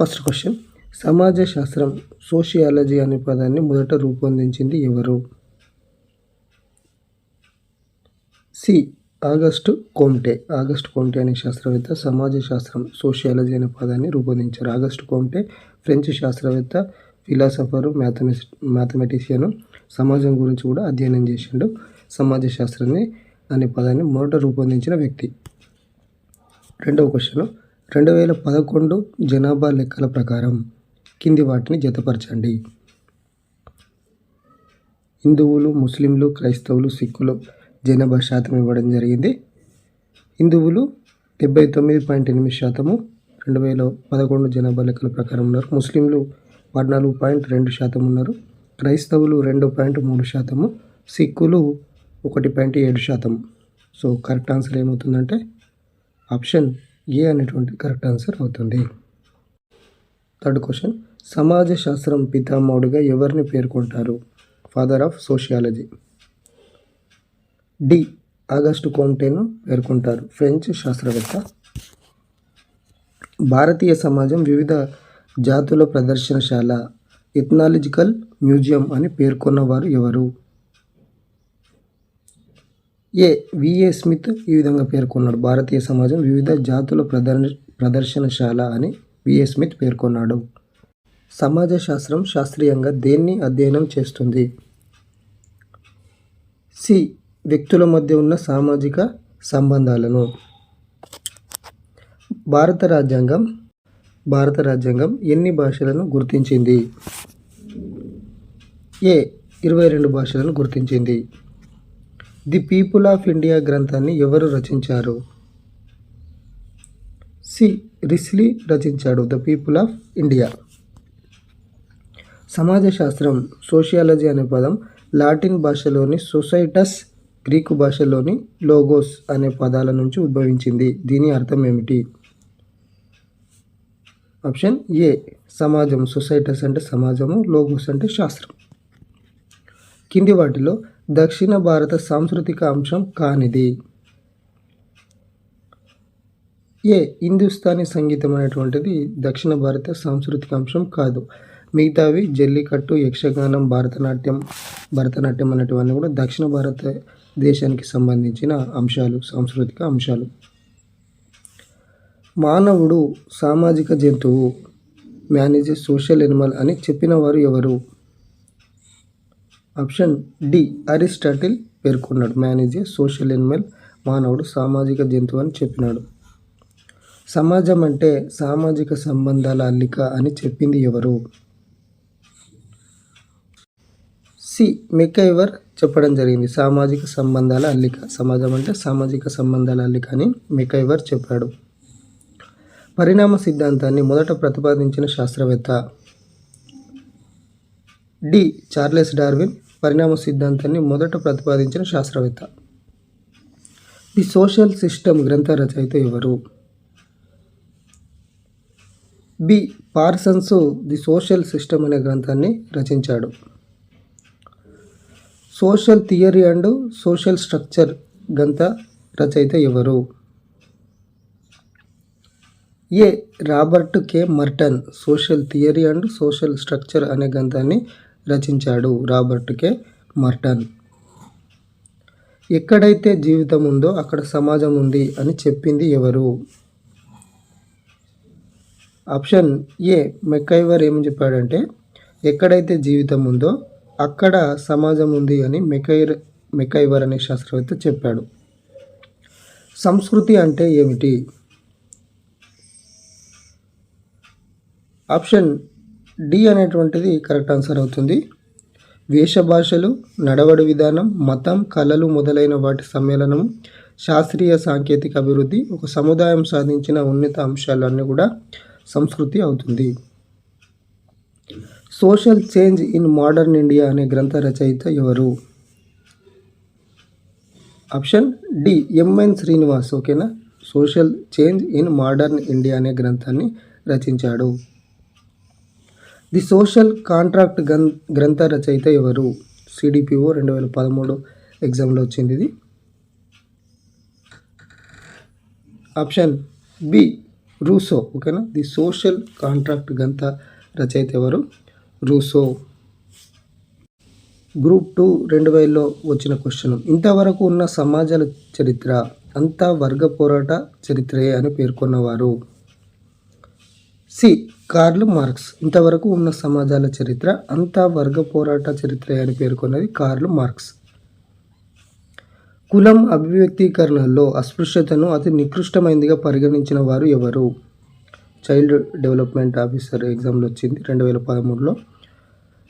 First question సమాజ శాస్త్రం sociology అనే పదాన్ని మొదట రూపొందించింది ఎవరు? C. Auguste Comte. Auguste Comte అనే శాస్త్రవేత్త సమాజ శాస్త్రం సోషియాలజీ అనే పదాన్ని రూపొందించారు. ఆగస్టు కోమ్టే ఫ్రెంచ్ శాస్త్రవేత్త ఫిలాసఫరు మ్యాథమెస్ మ్యాథమెటిషియను సమాజం గురించి కూడా అధ్యయనం చేసిండు. సమాజ శాస్త్రాన్ని అనే పదాన్ని మొదట రూపొందించిన వ్యక్తి. రెండవ క్వశ్చన్ రెండు వేల పదకొండు జనాభా లెక్కల ప్రకారం కింది వాటిని జతపరచండి. హిందువులు ముస్లింలు క్రైస్తవులు సిక్కులు జనాభా శాతం ఇవ్వడం జరిగింది. హిందువులు డెబ్బై తొమ్మిది పాయింట్ ఎనిమిది శాతము రెండు వేల పదకొండు జనాభా లెక్కల ప్రకారం ఉన్నారు. ముస్లింలు పద్నాలుగు పాయింట్ రెండు శాతం ఉన్నారు. క్రైస్తవులు రెండు పాయింట్ మూడు శాతము సిక్కులు ఒకటి పాయింట్ ఏడు శాతం. సో కరెక్ట్ ఆన్సర్ ఏమవుతుందంటే ఆప్షన్ ఏ అనేటువంటి కరెక్ట్ ఆన్సర్ అవుతుంది? Third question. సమాజ శాస్త్రం పితామహుడిగా ఎవరిని పేర్కొంటారు? Father of sociology. D. Auguste కోంటేను పేర్కొంటారు. ఫ్రెంచ్ శాస్త్రవేత్త. భారతీయ సమాజం వివిధ జాతుల ప్రదర్శనశాల. ఎథ్నాలజికల్ మ్యూజియం అని పేర్కొన్నవారు ఎవరు? ఏ విఏ స్మిత్ ఈ విధంగా పేర్కొన్నాడు. భారతీయ సమాజం వివిధ జాతుల ప్రదర్ ప్రదర్శనశాల అని విఏ స్మిత్ పేర్కొన్నాడు. సమాజ శాస్త్రం శాస్త్రీయంగా దేన్ని అధ్యయనం చేస్తుంది? సి. వ్యక్తుల మధ్య ఉన్న సామాజిక సంబంధాలను. భారత రాజ్యాంగం భారత రాజ్యాంగం ఎన్ని భాషలను గుర్తించింది? ఏ. ఇరవై రెండు భాషలను గుర్తించింది. ది పీపుల్ ఆఫ్ ఇండియా గ్రంథాన్ని ఎవరు రచించారు? సి. రిస్లీ రచించాడు ద పీపుల్ ఆఫ్ ఇండియా. సమాజ శాస్త్రం సోషియాలజీ అనే పదం లాటిన్ భాషలోని సొసైటస్ గ్రీకు భాషలోని లోగోస్ అనే పదాల నుంచి ఉద్భవించింది. దీని అర్థం ఏమిటి? Option A. సమాజం సొసైటస్ అంటే సమాజము లోగోస్ అంటే శాస్త్రం. కింది వాటిలో దక్షిణ భారత సాంస్కృతిక అంశం కానిది. ఏ హిందుస్థానీ సంగీతం అనేటువంటిది దక్షిణ భారత సాంస్కృతిక అంశం కాదు. మిగతావి జల్లికట్టు యక్షగానం భరతనాట్యం భరతనాట్యం అనేటివన్నీ కూడా దక్షిణ భారత దేశానికి సంబంధించిన అంశాలు సాంస్కృతిక అంశాలు. మానవుడు సామాజిక జంతువు మేనేజ్ సోషల్ ఎనిమల్ అని చెప్పిన వారు ఎవరు? ఆప్షన్ డి అరిస్టాటిల్ పేర్కొన్నాడు. మేనేజ్ సోషల్ ఎనిమల్ మానవుడు సామాజిక జంతువు అని చెప్పినాడు. సమాజం అంటే సామాజిక సంబంధాల అల్లిక అని చెప్పింది ఎవరు? సి మెకైవర్ చెప్పడం జరిగింది. సామాజిక సంబంధాల అల్లిక. సమాజం అంటే సామాజిక సంబంధాల అల్లిక అని మెకైవర్ చెప్పాడు. పరిణామ సిద్ధాంతాన్ని మొదట ప్రతిపాదించిన శాస్త్రవేత్త డి చార్లెస్ డార్విన్ పరిణామ సిద్ధాంతాన్ని మొదట ప్రతిపాదించిన శాస్త్రవేత్త. ది సోషల్ సిస్టమ్ గ్రంథ రచయిత ఎవరు? B. Parsons the social system అనే గ్రంథాన్ని రచించాడు. Social theory and social structure గ్రంథ రచయిత ఎవరు? A. Robert K. Merton social theory and social structure అనే గ్రంథాన్ని రచించాడు రాబర్ట్ కే. మర్టన్. ఎక్కడైతే జీవితం ఉందో అక్కడ సమాజం ఉంది అని చెప్పింది ఎవరు? ఆప్షన్ ఏ మెకైవర్ ఏమని చెప్పాడంటే ఎక్కడైతే జీవితం ఉందో అక్కడ సమాజం ఉంది అని మెకైర్ మెకైవర్ అనే శాస్త్రవేత్త చెప్పాడు. సంస్కృతి అంటే ఏమిటి? ఆప్షన్ డి అనేటువంటిది కరెక్ట్ ఆన్సర్ అవుతుంది. వేష భాషలు నడవడి విధానం మతం కళలు మొదలైన వాటి సమ్మేళనం శాస్త్రీయ సాంకేతిక అభివృద్ధి ఒక సముదాయం సాధించిన ఉన్నత అంశాలన్నీ కూడా సంస్కృతి అవుతుంది. Social change in modern India అనే గ్రంథ రచయిత ఎవరు? Option D M N Srinivas ఓకేనా social change in modern India అనే గ్రంథాన్ని రచించాడు. ది సోషల్ కాంట్రాక్ట్ గ్రం గ్రంథ రచయిత ఎవరు? సిడిపిఓ రెండు వేల పదమూడు ఎగ్జామ్లో వచ్చింది ఇది. Option B Rousseau. ఓకేనా? ది సోషల్ కాంట్రాక్ట్ గ్రంథ రచయిత ఎవరు? రూసో. గ్రూప్ టూ రెండు వేలలో వచ్చిన క్వశ్చన్. ఇంతవరకు ఉన్న సమాజాల చరిత్ర అంతా వర్గ పోరాట చరిత్రయే అని పేర్కొన్నవారు. C Karl Marx. ఇంతవరకు ఉన్న సమాజాల చరిత్ర అంతా వర్గ పోరాట చరిత్ర అని పేర్కొన్నది కార్ల్ మార్క్స్. కులం అభివ్యక్తీకరణలో అస్పృశ్యతను అతి నికృష్టమైనదిగా పరిగణించిన వారు ఎవరు? చైల్డ్ డెవలప్మెంట్ ఆఫీసర్ ఎగ్జామ్లో వచ్చింది రెండు వేల పదమూడులో.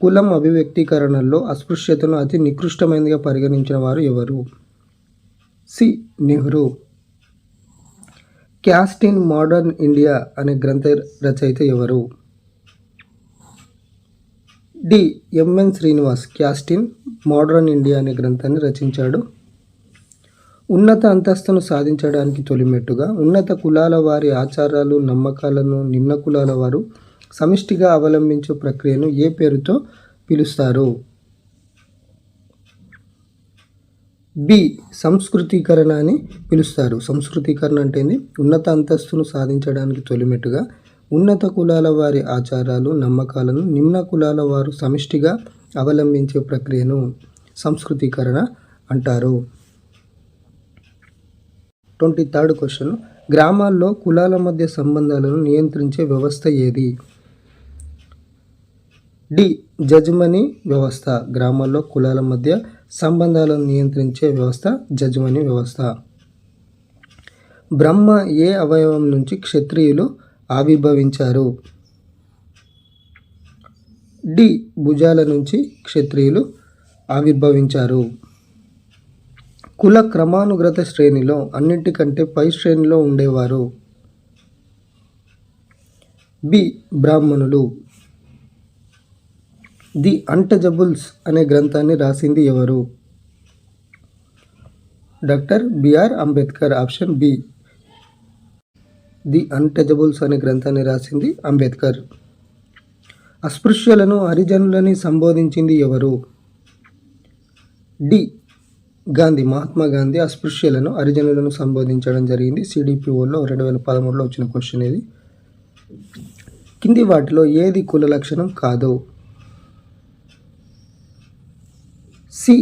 కులం అభివ్యక్తీకరణలో అస్పృశ్యతను అతి నికృష్టమైనదిగా పరిగణించిన వారు ఎవరు? C. Nehru. Caste in modern India అనే గ్రంథ రచయిత ఎవరు? D. M N Srinivas caste in modern India అనే గ్రంథాన్ని రచించాడు. ఉన్నత అంతస్తును సాధించడానికి తొలిమెట్టుగా ఉన్నత కులాల వారి ఆచారాలు నమ్మకాలను నిమ్న కులాల వారు సమిష్టిగా అవలంబించే ప్రక్రియను ఏ పేరుతో పిలుస్తారు? బి సంస్కృతీకరణ అని పిలుస్తారు. సంస్కృతీకరణ అంటే ఉన్నత అంతస్తును సాధించడానికి తొలిమెట్టుగా ఉన్నత కులాల వారి ఆచారాలు నమ్మకాలను నిమ్న కులాల వారు సమిష్టిగా అవలంబించే ప్రక్రియను సంస్కృతీకరణ అంటారు. Twenty third question. గ్రామాల్లో కులాల మధ్య సంబంధాలను నియంత్రించే వ్యవస్థ ఏది? డి జజ్మనీ వ్యవస్థ. గ్రామాల్లో కులాల మధ్య సంబంధాలను నియంత్రించే వ్యవస్థ జజ్మనీ వ్యవస్థ. బ్రహ్మ ఏ అవయవం నుంచి క్షత్రియులు ఆవిర్భవించారు? డి. భుజాల నుంచి క్షత్రియులు ఆవిర్భవించారు. కుల క్రమానుగత శ్రేణిలో అన్నింటికంటే పై శ్రేణిలో ఉండేవారు. బి. బ్రాహ్మణులు. ది అంటజబుల్స్ అనే గ్రంథాన్ని రాసింది ఎవరు? Doctor B R Ambedkar option B. The untouchables అనే గ్రంథాన్ని రాసింది అంబేద్కర్. అస్పృశ్యులను హరిజనులని సంబోధించింది ఎవరు? డి. గాంధీ మహాత్మా గాంధీ అస్పృశ్యులను హరిజనులను సంబోధించడం జరిగింది. సిడిపిఓలో రెండు వేల పదమూడులో వచ్చిన క్వశ్చన్ ఇది కింది వాటిలో ఏది కుల లక్షణం కాదు? సి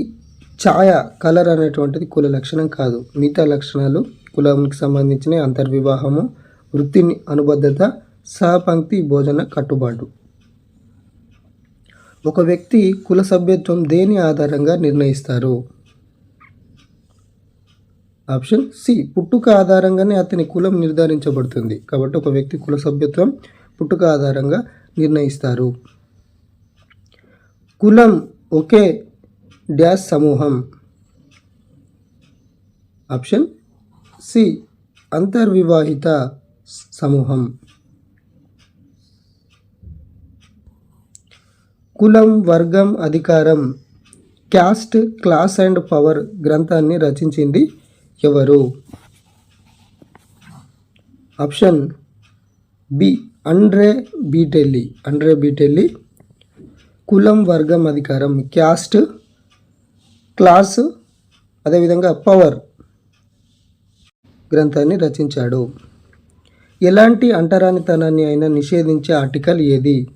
ఛాయ కలర్ అనేటువంటిది కుల లక్షణం కాదు. మిగతా లక్షణాలు కులానికి సంబంధించిన అంతర్వివాహము వృత్తిని అనుబద్ధత సహపంక్తి భోజన కట్టుబాటు. ఒక వ్యక్తి కుల సభ్యత్వం దేని ఆధారంగా నిర్ణయిస్తారు? Option C. పుట్టుక ఆధారంగానే అతని కులం నిర్ధారించబడుతుంది. కాబట్టి ఒక వ్యక్తి కుల సభ్యత్వం పుట్టుక ఆధారంగా నిర్ణయిస్తారు. కులం ఒకే డ్యాష్ సమూహం. ఆప్షన్ సి అంతర్వివాహిత సమూహం. కులం వర్గం అధికారం క్యాస్ట్ క్లాస్ అండ్ పవర్ గ్రంథాన్ని రచించింది ఎవరు? Option B Andre Beteille. అండ్రే Beteille. కులం వర్గం అధికారం క్యాస్ట్ క్లాస్ అదేవిధంగా పవర్ గ్రంథాన్ని రచించాడు. ఎలాంటి అంటరానితనాన్ని అయినా నిషేధించే ఆర్టికల్ ఏది?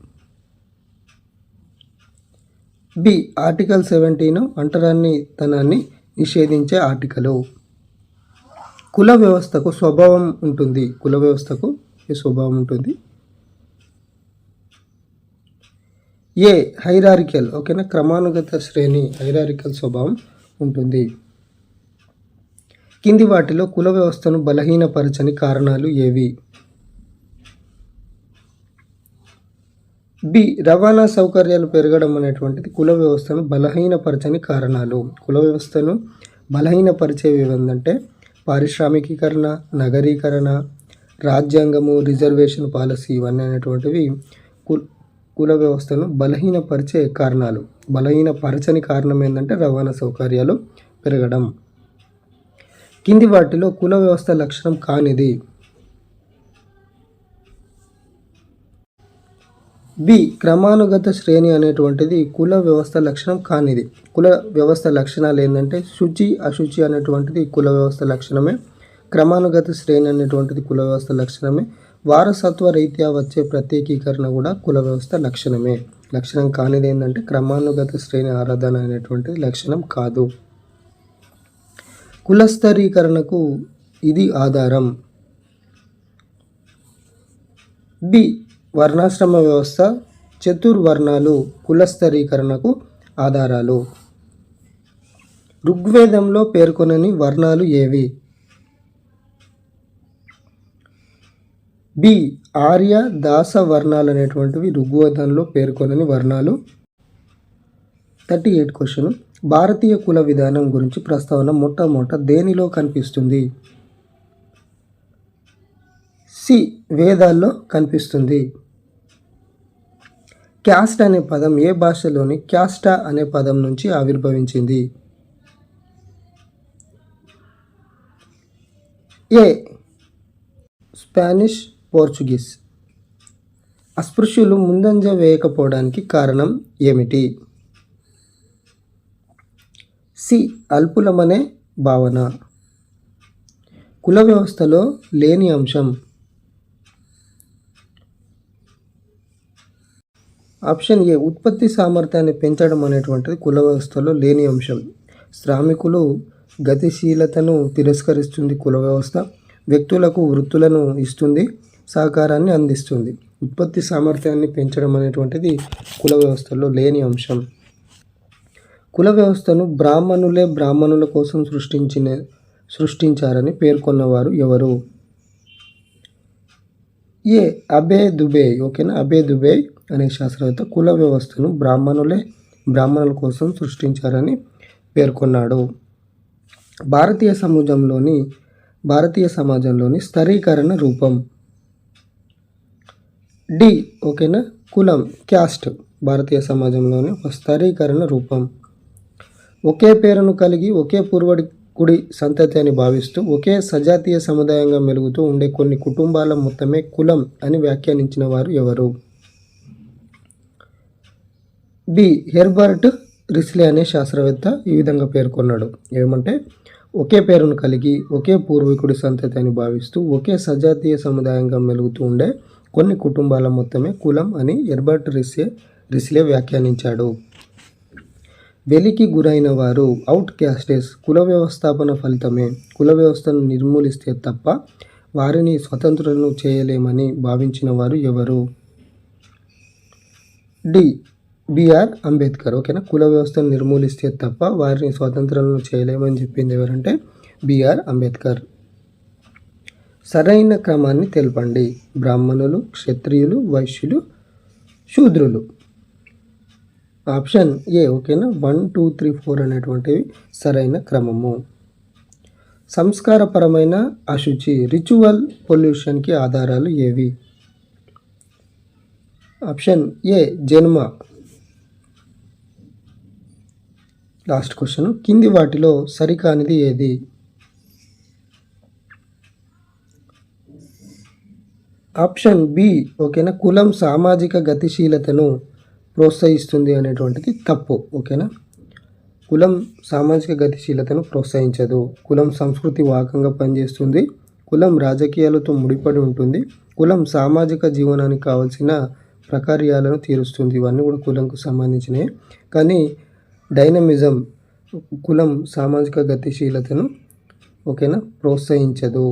బి. ఆర్టికల్ సెవెంటీన్ అంటరానితనాన్ని నిషేధించే ఆర్టికలు. కుల వ్యవస్థకు స్వభావం ఉంటుంది. కుల వ్యవస్థకు స్వభావం ఉంటుంది? ఏ హైరారికల్ ఓకేనా? క్రమానుగత శ్రేణి హైరారికల్ స్వభావం ఉంటుంది. కింది వాటిలో కుల వ్యవస్థను బలహీనపరచని కారణాలు ఏవి? బి రవాణా సౌకర్యాలు పెరగడం అనేటువంటిది కుల వ్యవస్థను బలహీనపరచని కారణాలు. కుల వ్యవస్థను బలహీనపరిచేవి ఏంటంటే పారిశ్రామికీకరణ నగరీకరణ రాజ్యాంగము రిజర్వేషన్ పాలసీ ఇవన్నీ అనేటువంటివి కుల వ్యవస్థను బలహీనపరిచే కారణాలు. బలహీనపరచని కారణం ఏంటంటే రవాణా సౌకర్యాలు పెరగడం. కింది వాటిలో కుల వ్యవస్థ లక్షణం కానిది. బి. క్రమానుగత శ్రేణి అనేటువంటిది కుల వ్యవస్థ లక్షణం కానిది. కుల వ్యవస్థ లక్షణాలు ఏంటంటే శుచి అశుచి అనేటువంటిది కుల వ్యవస్థ లక్షణమే. క్రమానుగత శ్రేణి అనేటువంటిది కుల వ్యవస్థ లక్షణమే. వారసత్వ రీత్యా వచ్చే ప్రత్యేకీకరణ కూడా కుల వ్యవస్థ లక్షణమే. లక్షణం కానిది ఏంటంటే క్రమానుగత శ్రేణి ఆరాధన అనేటువంటి లక్షణం కాదు. కులస్థరీకరణకు ఇది ఆధారం. బి వర్ణాశ్రమ వ్యవస్థ చతుర్వర్ణాలు కులస్థరీకరణకు ఆధారాలు. ఋగ్వేదంలో పేర్కొనని వర్ణాలు ఏవి? బి. ఆర్య దాస వర్ణాలు అనేటువంటివి ఋగ్వేదంలో పేర్కొనని వర్ణాలు. Thirty eight question. భారతీయ కుల విధానం గురించి ప్రస్తావన మొట్టమొదట దేనిలో కనిపిస్తుంది? సి. వేదాల్లో కనిపిస్తుంది. క్యాస్ట్ అనే పదం ఏ భాషలోని క్యాస్టా అనే పదం నుంచి ఆవిర్భవించింది. ఏ. Spanish Portuguese. అస్పృశ్యులు ముందంజ వేయకపోవడానికి కారణం ఏమిటి? సి. అల్పులమనే భావన. కుల వ్యవస్థలో లేని అంశం. Option A. ఉత్పత్తి సామర్థ్యాన్ని పెంచడం అనేటువంటిది కుల వ్యవస్థలో లేని అంశం. శ్రామికులు గతిశీలతను తిరస్కరిస్తుంది కుల వ్యవస్థ. వ్యక్తులకు వృత్తులను ఇస్తుంది. సహకారాన్ని అందిస్తుంది. ఉత్పత్తి సామర్థ్యాన్ని పెంచడం అనేటువంటిది కుల వ్యవస్థలో లేని అంశం. కుల వ్యవస్థను బ్రాహ్మణులే బ్రాహ్మణుల కోసం సృష్టించిన సృష్టించారని పేర్కొన్నవారు ఎవరు? ఏ. అబే దుబే ఓకేనా? అబే దుబే అనే శాస్త్రవేత్త కుల వ్యవస్థను బ్రాహ్మణులే బ్రాహ్మణుల కోసం సృష్టించారని పేర్కొన్నాడు. భారతీయ సమాజంలోని భారతీయ సమాజంలోని స్థరీకరణ రూపం. డి ఓకేనా? కులం క్యాస్ట్ భారతీయ సమాజంలోని ఒక స్థరీకరణ రూపం. ఒకే పేరును కలిగి ఒకే పూర్వకుడి సంతతి అని భావిస్తూ ఒకే సజాతీయ సముదాయంగా మెలుగుతూ ఉండే కొన్ని కుటుంబాల మొత్తమే కులం అని వ్యాఖ్యానించిన వారు ఎవరు? బి హెర్బర్ట్ రిస్లే అనే శాస్త్రవేత్త ఈ విధంగా పేర్కొన్నాడు. ఏమంటే ఒకే పేరును కలిగి ఒకే పూర్వీకుడి సంతతి అని భావిస్తూ ఒకే సజాతీయ సముదాయంగా మెలుగుతూ ఉండే కొన్ని కుటుంబాల మొత్తమే కులం అని ఎర్బర్ట్ రిసే రిస్లే వ్యాఖ్యానించాడు. వెలికి గురైన వారు అవుట్ క్యాస్టెస్ కుల వ్యవస్థాపన ఫలితమే. కుల వ్యవస్థను నిర్మూలిస్తే తప్ప వారిని స్వతంత్రులను చేయలేమని భావించిన వారు ఎవరు? డి. B R Ambedkar. ఓకేనా? కుల వ్యవస్థను నిర్మూలిస్తే తప్ప వారిని స్వతంత్రాలను చేయలేమని చెప్పింది ఎవరంటే బిఆర్ అంబేద్కర్. సరైన క్రమాన్ని తెలపండి. బ్రాహ్మణులు క్షత్రియులు వైశ్యులు శూద్రులు. ఆప్షన్ ఏ ఓకేనా? వన్ టూ త్రీ ఫోర్ అనేటువంటివి సరైన క్రమము. సంస్కారపరమైన అశుచి రిచువల్ పొల్యూషన్కి ఆధారాలు ఏవి? ఆప్షన్ ఏ జన్మ. లాస్ట్ క్వశ్చన్ కింది వాటిలో సరికానిది ఏది? ఆప్షన్ బి ఓకేనా కులం సామాజిక గతిశీలతను ప్రోత్సహిస్తుంది అనేటువంటిది తప్పు ఓకేనా? కులం సామాజిక గతిశీలతను ప్రోత్సహించదు. కులం సంస్కృతి వాకంగా పనిచేస్తుంది. కులం రాజకీయాలతో ముడిపడి ఉంటుంది. కులం సామాజిక జీవనానికి కావాల్సిన ప్రకార్యాలను తీరుస్తుంది. ఇవన్నీ కూడా కులంకు సంబంధించినవి కానీ డైనమిజం కులం సామాజిక గతిశీలతను ఓకేనా ప్రోత్సహించదు.